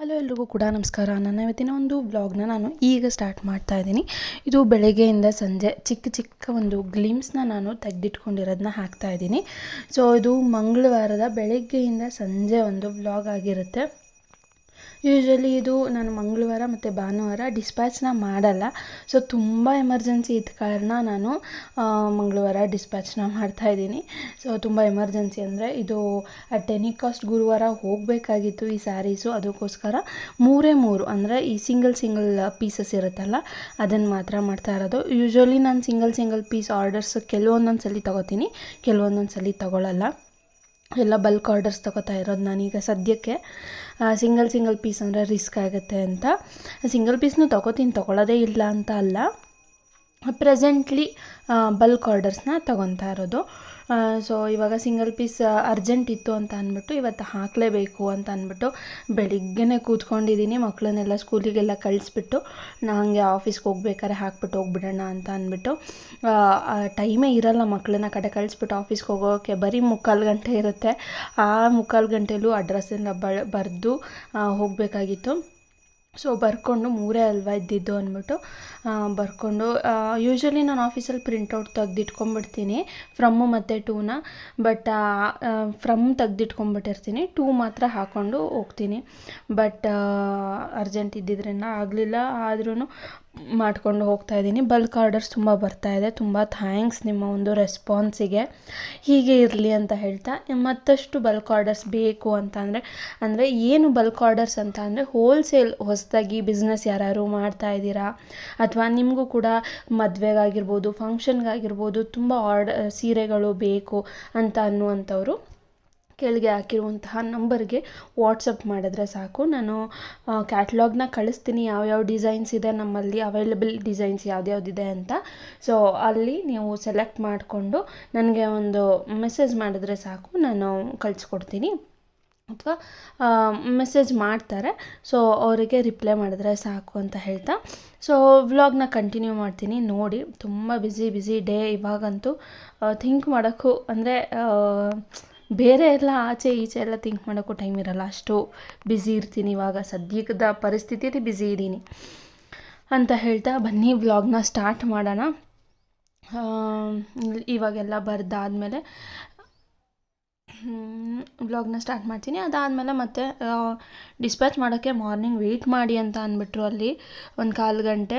Hello, ಎಲ್ರಿಗೂ ಕೂಡ ನಮಸ್ಕಾರ. ನನ್ನ ಇವತ್ತಿನ ಒಂದು ವ್ಲಾಗ್ನ ನಾನು ಈಗ ಸ್ಟಾರ್ಟ್ ಮಾಡ್ತಾ ಇದ್ದೀನಿ. ಇದು ಬೆಳಗ್ಗೆಯಿಂದ ಸಂಜೆ ಚಿಕ್ಕ ಚಿಕ್ಕ ಒಂದು ಗ್ಲಿಮ್ಸ್ನ ನಾನು ತೆಗೆದಿಟ್ಕೊಂಡಿರೋದನ್ನ ಹಾಕ್ತಾ ಇದ್ದೀನಿ. ಸೊ ಇದು ಮಂಗಳವಾರದ ಬೆಳಗ್ಗೆಯಿಂದ ಸಂಜೆ ಒಂದು ವ್ಲಾಗ್ ಆಗಿರುತ್ತೆ. ಯೂಶ್ವಲಿ ಇದು ನಾನು ಮಂಗಳವಾರ ಮತ್ತು ಭಾನುವಾರ ಡಿಸ್ಪ್ಯಾಚ್ನ ಮಾಡಲ್ಲ. ಸೊ ತುಂಬ ಎಮರ್ಜೆನ್ಸಿ ಇದ್ದ ಕಾರಣ ನಾನು ಮಂಗಳವಾರ ಡಿಸ್ಪ್ಯಾಚ್ನ ಮಾಡ್ತಾಯಿದ್ದೀನಿ ಸೊ ತುಂಬ ಎಮರ್ಜೆನ್ಸಿ ಅಂದರೆ ಇದು ಟೆನಿಕಾಸ್ಟ್ ಗುರುವಾರ ಹೋಗಬೇಕಾಗಿತ್ತು ಈ ಸ್ಯಾರೀಸು ಅದಕ್ಕೋಸ್ಕರ ಮೂರೇ ಮೂರು ಅಂದರೆ ಈ ಸಿಂಗಲ್ ಸಿಂಗಲ್ ಪೀಸಸ್ ಇರುತ್ತಲ್ಲ, ಅದನ್ನು ಮಾತ್ರ ಮಾಡ್ತಾ ಇರೋದು. ಯೂಶ್ವಲಿ ನಾನು ಸಿಂಗಲ್ ಸಿಂಗಲ್ ಪೀಸ್ ಆರ್ಡರ್ಸ್ ಕೆಲವೊಂದೊಂದು ಸಲ ತೊಗೋತೀನಿ ಕೆಲವೊಂದೊಂದು ಸಲ ತೊಗೊಳ್ಳಲ್ಲ ಎಲ್ಲ ಬಲ್ಕ್ ಆರ್ಡರ್ಸ್ ತೊಗೋತಾ ಇರೋದು ನಾನೀಗ ಸದ್ಯಕ್ಕೆ. ಸಿಂಗಲ್ ಸಿಂಗಲ್ ಪೀಸ್ ಅಂದರೆ ರಿಸ್ಕ್ ಆಗುತ್ತೆ ಅಂತ. ಸಿಂಗಲ್ ಪೀಸ್ನೂ ತೊಗೋತೀನಿ, ತೊಗೊಳ್ಳೋದೇ ಇಲ್ಲ ಅಂತ ಅಲ್ಲ. ಪ್ರೆಸೆಂಟ್ಲಿ ಬಲ್ಕ್ ಆರ್ಡರ್ಸ್ನ ತಗೊತಾ ಇರೋದು. ಸೊ ಇವಾಗ ಸಿಂಗಲ್ ಪೀಸ್ ಅರ್ಜೆಂಟ್ ಇತ್ತು ಅಂತ ಅಂದ್ಬಿಟ್ಟು ಇವತ್ತು ಹಾಕಲೇಬೇಕು ಅಂತ ಅಂದ್ಬಿಟ್ಟು ಬೆಳಿಗ್ಗೆನೇ ಕೂತ್ಕೊಂಡಿದ್ದೀನಿ ಮಕ್ಕಳನ್ನೆಲ್ಲ ಸ್ಕೂಲಿಗೆಲ್ಲ ಕಳಿಸ್ಬಿಟ್ಟು ನನಗೆ ಆಫೀಸ್ಗೆ ಹೋಗ್ಬೇಕಾದ್ರೆ ಹಾಕ್ಬಿಟ್ಟು ಹೋಗ್ಬಿಡೋಣ ಅಂತ ಅಂದ್ಬಿಟ್ಟು ಟೈಮೇ ಇರಲ್ಲ ಮಕ್ಕಳನ್ನ ಕಡೆ ಕಳಿಸ್ಬಿಟ್ಟು ಆಫೀಸ್ಗೆ ಹೋಗೋಕ್ಕೆ ಬರೀ ಮುಕ್ಕಾಲು ಗಂಟೆ ಇರುತ್ತೆ. ಆ ಮುಕ್ಕಾಲು ಗಂಟೆಲೂ ಅಡ್ರೆಸ್ಸನ್ನು ಬ ಬರೆದು ಹೋಗಬೇಕಾಗಿತ್ತು. ಸೊ ಬರ್ಕೊಂಡು ಮೂರೇ ಅಲ್ವಾ ಇದ್ದಿದ್ದು ಅಂದ್ಬಿಟ್ಟು ಬರ್ಕೊಂಡು ಯೂಶ್ವಲಿ ನಾನು ಆಫೀಸಲ್ಲಿ ಪ್ರಿಂಟೌಟ್ ತೆಗ್ದಿಟ್ಕೊಂಡ್ಬಿಡ್ತೀನಿ ಫ್ರಮ್ಮು ಮತ್ತು ಟೂನ ಬಟ್ ಫ್ರಮ್ ತೆಗ್ದಿಟ್ಕೊಂಡ್ಬಿಟ್ಟಿರ್ತೀನಿ ಟೂ ಮಾತ್ರ ಹಾಕ್ಕೊಂಡು ಹೋಗ್ತೀನಿ. ಬಟ್ ಅರ್ಜೆಂಟ್ ಇದ್ದಿದ್ರಿಂದ ಆಗಲಿಲ್ಲ ಆದ್ರೂ ಮಾಡ್ಕೊಂಡು ಹೋಗ್ತಾ ಇದ್ದೀನಿ. ಬಲ್ಕ್ ಆರ್ಡರ್ಸ್ ತುಂಬ ಬರ್ತಾ ಇದೆ. ತುಂಬ ಥ್ಯಾಂಕ್ಸ್ ನಿಮ್ಮ ಒಂದು ರೆಸ್ಪಾನ್ಸಿಗೆ ಹೀಗೆ ಇರಲಿ ಅಂತ ಹೇಳ್ತಾ, ಮತ್ತಷ್ಟು ಬಲ್ಕ್ ಆರ್ಡರ್ಸ್ ಬೇಕು ಅಂತ ಅಂದರೆ ಅಂದರೆ ಏನು ಬಲ್ಕ್ ಆರ್ಡರ್ಸ್ ಅಂತ ಅಂದರೆ ಹೋಲ್ಸೇಲ್ ಹೊಸದಾಗಿ ಬಿಸ್ನೆಸ್ ಯಾರು ಮಾಡ್ತಾ ಇದ್ದೀರಾ? ಅಥವಾ ನಿಮಗೂ ಕೂಡ ಮದುವೆಗಾಗಿರ್ಬೋದು ಫಂಕ್ಷನ್ಗಾಗಿರ್ಬೋದು ತುಂಬ ಆರ್ಡರ್ ಸೀರೆಗಳು ಬೇಕು ಅಂತ ಅನ್ನುವಂಥವ್ರು ಕೆಳಗೆ ಹಾಕಿರುವಂತಹ ನಂಬರ್ಗೆ ವಾಟ್ಸಪ್ ಮಾಡಿದ್ರೆ ಸಾಕು. ನಾನು ಕ್ಯಾಟ್ಲಾಗ್ನ ಕಳಿಸ್ತೀನಿ. ಯಾವ್ಯಾವ ಡಿಸೈನ್ಸ್ ಇದೆ, ನಮ್ಮಲ್ಲಿ ಅವೈಲಬಲ್ ಡಿಸೈನ್ಸ್ ಯಾವ್ದ್ಯಾವ್ದಿದೆ ಅಂತ. ಸೊ ಅಲ್ಲಿ ನೀವು ಸೆಲೆಕ್ಟ್ ಮಾಡಿಕೊಂಡು ನನಗೆ ಒಂದು ಮೆಸೇಜ್ ಮಾಡಿದ್ರೆ ಸಾಕು. ನಾನು ಕಳಿಸ್ಕೊಡ್ತೀನಿ. ಅಥವಾ ಮೆಸೇಜ್ ಮಾಡ್ತಾರೆ. ಸೊ ಅವರಿಗೆ ರಿಪ್ಲೈ ಮಾಡಿದ್ರೆ ಸಾಕು ಅಂತ ಹೇಳ್ತಾ. ಸೊ ವ್ಲಾಗ್ನ ಕಂಟಿನ್ಯೂ ಮಾಡ್ತೀನಿ. ನೋಡಿ, ತುಂಬ ಬ್ಯುಸಿ ಬ್ಯುಸಿ ಡೇ ಇವಾಗಂತೂ ಥಿಂಕ್ ಮಾಡೋಕ್ಕೂ ಅಂದರೆ ಬೇರೆ ಎಲ್ಲ ಆಚೆ ಈಚೆ ಎಲ್ಲ ಥಿಂಕ್ ಮಾಡೋಕ್ಕೂ ಟೈಮ್ ಇರಲ್ಲ. ಅಷ್ಟು ಬ್ಯುಸಿ ಇರ್ತೀನಿ ಇವಾಗ. ಸದ್ಯದ ಪರಿಸ್ಥಿತಿಯಲ್ಲಿ ಬ್ಯುಸಿ ಇದ್ದೀನಿ ಅಂತ ಹೇಳ್ತಾ ಬನ್ನಿ ವ್ಲಾಗ್ನ ಸ್ಟಾರ್ಟ್ ಮಾಡೋಣ. ಇವಾಗೆಲ್ಲ ಬರ್ದಾದಮೇಲೆ ವ್ಲಾಗ್ನ ಸ್ಟಾರ್ಟ್ ಮಾಡ್ತೀನಿ. ಅದಾದಮೇಲೆ ಮತ್ತೆ ಡಿಸ್ಪ್ಯಾಚ್ ಮಾಡೋಕ್ಕೆ ಮಾರ್ನಿಂಗ್ ವೆಯ್ಟ್ ಮಾಡಿ ಅಂತ ಅಂದ್ಬಿಟ್ರು ಅಲ್ಲಿ ಒಂದು ಕಾಲು ಗಂಟೆ.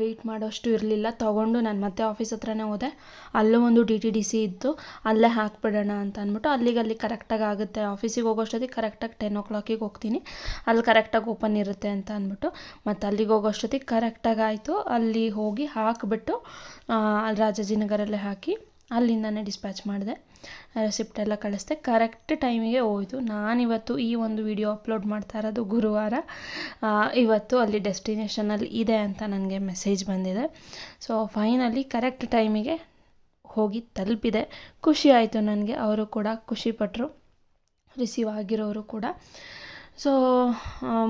ವೆಯ್ಟ್ ಮಾಡೋಷ್ಟು ಇರಲಿಲ್ಲ. ತೊಗೊಂಡು ನಾನು ಮತ್ತೆ ಆಫೀಸ್ ಹತ್ರನೇ ಹೋದೆ. ಅಲ್ಲೂ ಒಂದು ಡಿ ಟಿ ಡಿ ಸಿ ಇತ್ತು. ಅಲ್ಲೇ ಹಾಕ್ಬಿಡೋಣ ಅಂತ ಅಂದ್ಬಿಟ್ಟು ಅಲ್ಲಿಗೆ ಅಲ್ಲಿ ಕರೆಕ್ಟಾಗಿ ಆಗುತ್ತೆ. ಆಫೀಸಿಗೆ ಹೋಗೋಷ್ಟೊತ್ತಿಗೆ ಕರೆಕ್ಟಾಗಿ ಟೆನ್ ಓ ಕ್ಲಾಕಿಗೆ ಹೋಗ್ತೀನಿ. ಅಲ್ಲಿ ಕರೆಕ್ಟಾಗಿ ಓಪನ್ ಇರುತ್ತೆ ಅಂತ ಅಂದ್ಬಿಟ್ಟು. ಮತ್ತು ಅಲ್ಲಿಗೆ ಹೋಗೋಷ್ಟೊತ್ತಿಗೆ ಕರೆಕ್ಟಾಗಿ ಆಯಿತು. ಅಲ್ಲಿ ಹೋಗಿ ಹಾಕಿಬಿಟ್ಟು ಅಲ್ಲಿ ರಾಜಾಜಿನಗರಲ್ಲೇ ಹಾಕಿ ಅಲ್ಲಿಂದನೇ ಡಿಸ್ಪ್ಯಾಚ್ ಮಾಡಿದೆ. ರೆಸಿಪ್ಟ್ ಎಲ್ಲ ಕಳಿಸ್ದೆ. ಕರೆಕ್ಟ್ ಟೈಮಿಗೆ ಹೋಯಿತು. ನಾನಿವತ್ತು ಈ ಒಂದು ವಿಡಿಯೋ ಅಪ್ಲೋಡ್ ಮಾಡ್ತಾ ಇರೋದು ಗುರುವಾರ. ಇವತ್ತು ಅಲ್ಲಿ ಡೆಸ್ಟಿನೇಷನಲ್ಲಿ ಇದೆ ಅಂತ ನನಗೆ ಮೆಸೇಜ್ ಬಂದಿದೆ. ಸೊ ಫೈನಲಿ ಕರೆಕ್ಟ್ ಟೈಮಿಗೆ ಹೋಗಿ ತಲುಪಿದೆ. ಖುಷಿ ಆಯಿತು ನನಗೆ. ಅವರು ಕೂಡ ಖುಷಿಪಟ್ಟರು ರಿಸೀವ್ ಆಗಿರೋರು ಕೂಡ. ಸೊ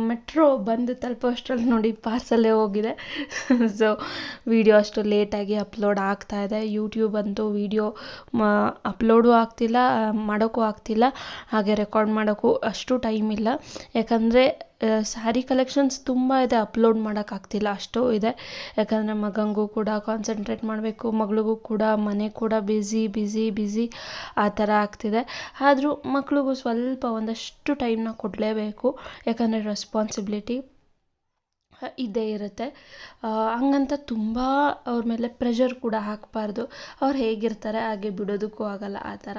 ಮೆಟ್ರೋ ಬಂದು ತಲುಪೋ ಅಷ್ಟರಲ್ಲಿ ನೋಡಿ ಪಾರ್ಸಲ್ಲೇ ಹೋಗಿದೆ. ಸೊ ವಿಡಿಯೋ ಅಷ್ಟು ಲೇಟಾಗಿ ಅಪ್ಲೋಡ್ ಆಗ್ತಾ ಇದೆ. ಯೂಟ್ಯೂಬ್ ಅಂತೂ ವಿಡಿಯೋ ಅಪ್ಲೋಡು ಆಗ್ತಿಲ್ಲ ಮಾಡೋಕ್ಕೂ ಆಗ್ತಿಲ್ಲ. ಹಾಗೆ ರೆಕಾರ್ಡ್ ಮಾಡೋಕ್ಕೂ ಅಷ್ಟು ಟೈಮ್ ಇಲ್ಲ. ಯಾಕಂದರೆ ಸ್ಯಾರಿ ಕಲೆಕ್ಷನ್ಸ್ ತುಂಬ ಇದೆ ಅಪ್ಲೋಡ್ ಮಾಡೋಕ್ಕಾಗ್ತಿಲ್ಲ ಅಷ್ಟು ಇದೆ. ಯಾಕಂದರೆ ಮಗನಿಗೂ ಕೂಡ ಕಾನ್ಸಂಟ್ರೇಟ್ ಮಾಡಬೇಕು, ಮಗಳಿಗೂ ಕೂಡ, ಮನೆ ಕೂಡ ಬ್ಯುಸಿ ಬ್ಯುಸಿ ಬ್ಯುಸಿ ಆ ಥರ ಆಗ್ತಿದೆ. ಆದರೂ ಮಕ್ಳಿಗೂ ಸ್ವಲ್ಪ ಒಂದಷ್ಟು ಟೈಮ್ನ ಕೊಡಲೇಬೇಕು, ಯಾಕಂದರೆ ರೆಸ್ಪಾನ್ಸಿಬಿಲಿಟಿ ಇದ್ದೇ ಇರುತ್ತೆ. ಹಂಗಂತ ತುಂಬ ಅವ್ರ ಮೇಲೆ ಪ್ರೆಷರ್ ಕೂಡ ಹಾಕಬಾರ್ದು. ಅವ್ರು ಹೇಗಿರ್ತಾರೆ ಹಾಗೆ ಬಿಡೋದಕ್ಕೂ ಆಗಲ್ಲ ಆ ಥರ.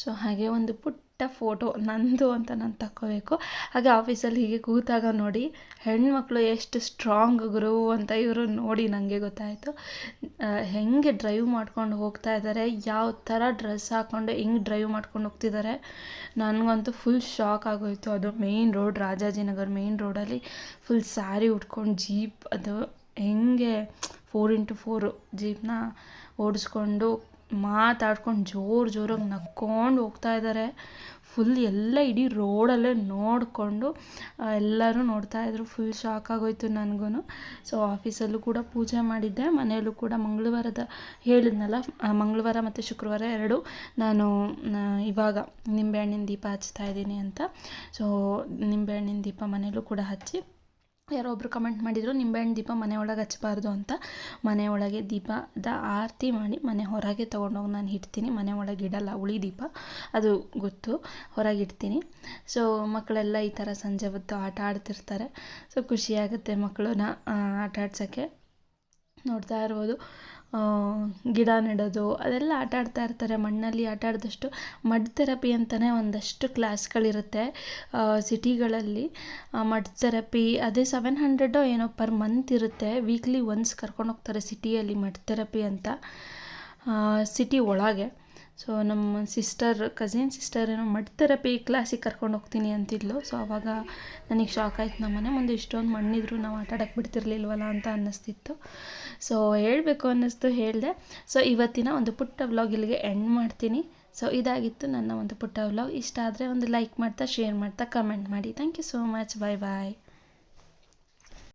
ಸೊ ಹಾಗೆ ಒಂದು ಪುಟ್ಟ ಫೋಟೋ ನಂದು ಅಂತ ನಾನು ತಕ್ಕೋಬೇಕು. ಹಾಗೆ ಆಫೀಸಲ್ಲಿ ಹೀಗೆ ಕೂತಾಗ ನೋಡಿ, ಹೆಣ್ಮಕ್ಳು ಎಷ್ಟು ಸ್ಟ್ರಾಂಗ್ ಗುರು ಅಂತ ಇವರು ನೋಡಿ ನನಗೆ ಗೊತ್ತಾಯಿತು. ಹೆಂಗೆ ಡ್ರೈವ್ ಮಾಡ್ಕೊಂಡು ಹೋಗ್ತಾ ಇದ್ದಾರೆ ಯಾವ ಥರ ಡ್ರೆಸ್ ಹಾಕ್ಕೊಂಡು ಹೆಂಗೆ ಡ್ರೈವ್ ಮಾಡ್ಕೊಂಡು ಹೋಗ್ತಿದ್ದಾರೆ ನನಗಂತೂ ಫುಲ್ ಶಾಕ್ ಆಗೋಯಿತು. ಅದು ಮೇಯ್ನ್ ರೋಡ್ ರಾಜಾಜಿನಗರ್ ಮೇಯ್ನ್ ರೋಡಲ್ಲಿ ಫುಲ್ ಸ್ಯಾರಿ ಉಟ್ಕೊಂಡು ಜೀಪ್ ಅದು ಹೆಂಗೆ ಫೋರ್ ಇಂಟು ಫೋರು ಜೀಪ್ನ ಓಡಿಸ್ಕೊಂಡು ಮಾತಾಡ್ಕೊಂಡು ಜೋರು ಜೋರಾಗಿ ನಕ್ಕೊಂಡು ಹೋಗ್ತಾ ಇದ್ದಾರೆ ಫುಲ್ ಎಲ್ಲ ಇಡೀ ರೋಡಲ್ಲೇ ನೋಡಿಕೊಂಡು ಎಲ್ಲರೂ ನೋಡ್ತಾ ಇದ್ರು. ಫುಲ್ ಶಾಕ್ ಆಗೋಯ್ತು ನನಗೂ ಸೊ ಆಫೀಸಲ್ಲೂ ಕೂಡ ಪೂಜೆ ಮಾಡಿದ್ದೆ. ಮನೆಯಲ್ಲೂ ಕೂಡ ಮಂಗಳವಾರದ ಹೇಳಿದ್ನಲ್ಲ ಮಂಗಳವಾರ ಮತ್ತು ಶುಕ್ರವಾರ ಎರಡು. ನಾನು ಇವಾಗ ನಿಂಬೆಹಣ್ಣಿನ ದೀಪ ಹಚ್ತಾ ಇದ್ದೀನಿ ಅಂತ. ಸೊ ನಿಂಬೆಹಣ್ಣಿನ ದೀಪ ಮನೆಯಲ್ಲೂ ಕೂಡ ಹಚ್ಚಿ ಯಾರೋ ಒಬ್ರು ಕಮೆಂಟ್ ಮಾಡಿದರು ನಿಂಬೆಹಣ್ಣು ದೀಪ ಮನೆ ಒಳಗೆ ಹಚ್ಚಬಾರ್ದು ಅಂತ. ಮನೆ ಒಳಗೆ ದೀಪದ ಆರತಿ ಮಾಡಿ ಮನೆ ಹೊರಗೆ ತೊಗೊಂಡೋಗಿ ನಾನು ಇಡ್ತೀನಿ. ಮನೆ ಒಳಗೆ ಇಡಲ್ಲ ಉಳಿ ದೀಪ. ಅದು ಗೊತ್ತು, ಹೊರಗೆ ಇಡ್ತೀನಿ. ಸೊ ಮಕ್ಕಳೆಲ್ಲ ಈ ಥರ ಸಂಜೆ ಹೊತ್ತು ಆಟ ಆಡ್ತಿರ್ತಾರೆ. ಸೊ ಖುಷಿಯಾಗುತ್ತೆ ಮಕ್ಕಳನ್ನ ಆಟ ಆಡ್ಸೋಕ್ಕೆ. ನೋಡ್ತಾ ಇರ್ಬೋದು. ಗಿಡ ನೆಡೋದು, ಅದೆಲ್ಲ ಆಟ ಆಡ್ತಾ ಇರ್ತಾರೆ, ಮಣ್ಣಲ್ಲಿ ಆಟ ಆಡಿದಷ್ಟು ಮಡ್ ಥೆರಪಿ ಅಂತಲೇ ಒಂದಷ್ಟು ಕ್ಲಾಸ್ಗಳಿರುತ್ತೆ ಸಿಟಿಗಳಲ್ಲಿ. ಮಡ್ ಥೆರಪಿ, ಅದೇ ಸೆವೆನ್ ಹಂಡ್ರೆಡೋ ಏನೋ ಪರ್ ಮಂತ್ ಇರುತ್ತೆ, ವೀಕ್ಲಿ ಒನ್ಸ್ ಕರ್ಕೊಂಡು ಹೋಗ್ತಾರೆ ಸಿಟಿಯಲ್ಲಿ ಮಡ್ ಥೆರಪಿ ಅಂತ. ಸಿಟಿ ಒಳಗೆ. ಸೊ ನಮ್ಮ ಸಿಸ್ಟರ್ ಕಸಿನ್ ಸಿಸ್ಟರ್ ಏನೋ ಮಡ್ ಥೆರಪಿ ಕ್ಲಾಸಿಗೆ ಕರ್ಕೊಂಡು ಹೋಗ್ತೀನಿ ಅಂತಿದ್ಲು. ಸೊ ಅವಾಗ ನನಗೆ ಶಾಕ್ ಆಯಿತು ನಮ್ಮ ಮನೆ ಮುಂದೆ ಇಷ್ಟೊಂದು ಮಣ್ಣಿದ್ರು, ನಾವು ಆಟ ಆಡಕ್ಕೆ ಬಿಡ್ತಿರ್ಲಿಲ್ವಲ್ಲ ಅಂತ ಅನ್ನಿಸ್ತಿತ್ತು. ಸೊ ಹೇಳಬೇಕು ಅನ್ನಿಸ್ತು, ಹೇಳಿದೆ. ಸೊ ಇವತ್ತಿನ ಒಂದು ಪುಟ್ಟ ವ್ಲಾಗ್ ಇಲ್ಲಿಗೆ ಎಂಡ್ ಮಾಡ್ತೀನಿ. ಸೊ ಇದಾಗಿತ್ತು ನನ್ನ ಒಂದು ಪುಟ್ಟ ವ್ಲಾಗ್ ಇಷ್ಟ ಆದರೆ ಒಂದು ಲೈಕ್ ಮಾಡ್ತಾ ಶೇರ್ ಮಾಡ್ತಾ ಕಮೆಂಟ್ ಮಾಡಿ. Thank you so much bye bye